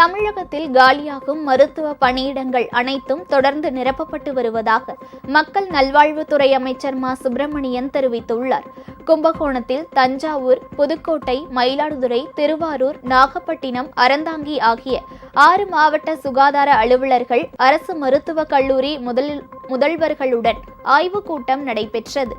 தமிழகத்தில் காலியாகும் மருத்துவ பணியிடங்கள் அனைத்தும் தொடர்ந்து நிரப்பப்பட்டு வருவதாக மக்கள் நல்வாழ்வுத்துறை அமைச்சர் மா. சுப்பிரமணியன் தெரிவித்துள்ளார். கும்பகோணத்தில் தஞ்சாவூர் புதுக்கோட்டை மயிலாடுதுறை திருவாரூர் நாகப்பட்டினம் அறந்தாங்கி ஆகிய ஆறு மாவட்ட சுகாதார அலுவலர்கள் அரசு மருத்துவக் கல்லூரி முதல் முதல்வர்களுடன் ஆய்வுக் கூட்டம் நடைபெற்றது.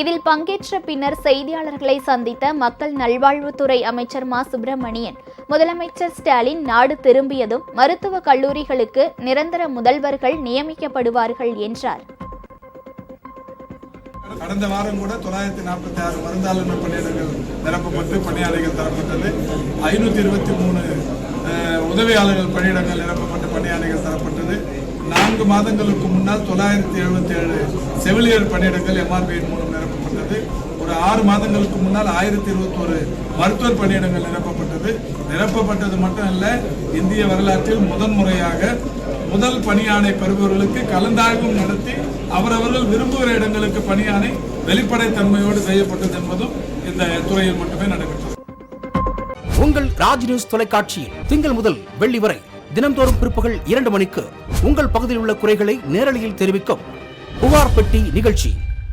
இதில் பங்கேற்ற பின்னர் செய்தியாளர்களை சந்தித்த மக்கள் நல்வாழ்வுத்துறை அமைச்சர் மா. சுப்பிரமணியன் முதலமைச்சர் ஸ்டாலின் நாடு திரும்பியதும் மருத்துவக் கல்லூரிகளுக்கு நிரந்தர முதல்வர்கள் நியமிக்கப்படுவார்கள் என்றார். கடந்த வாரம் கூட தொள்ளாயிரத்தி நாற்பத்தி ஆறு மருந்தாளுநர் பணியிடங்கள் நிரப்பப்பட்டு பணியாளர்கள் தரப்பட்டது. ஐநூற்றி இருபத்தி மூணு உதவியாளர்கள் பணியிடங்கள் நிரப்பப்பட்டு பணியாளர்கள் தரப்பட்டது. நான்கு மாதங்களுக்கு முன்னால் தொள்ளாயிரத்தி எழுபத்தி ஏழு செவிலியர் பணியிடங்கள் எம்ஆர்பியின் மூலம் ஆறு மாதங்களுக்கு முன்னால் ஆயிரத்தி இருபத்தோரு மருத்துவர் பணியிடங்கள் நிரப்பப்பட்டது. நிரப்பப்பட்டது மட்டும் அல்ல இந்திய வரலாற்றில் முதன்முறையாக முதல் பணியாணை பெறுபவர்களுக்கு கலந்தாய்வும் நடத்தி அவரவர்கள் விரும்புகிற இடங்களுக்கு பணியாணை வெளிப்படைத்தன்மையோடு செய்யப்பட்டது என்பதும் இந்த துறையில் மட்டுமே நடைபெற்றது. உங்கள் ராஜ் நியூஸ் தொலைக்காட்சியில் திங்கள் முதல் வெள்ளி வரை தினம்தோறும் பிற்பகல் இரண்டு மணிக்கு உங்கள் பகுதியில் உள்ள குறைகளை நேரலையில் தெரிவிக்கும் புகார் பெட்டி நிகழ்ச்சி.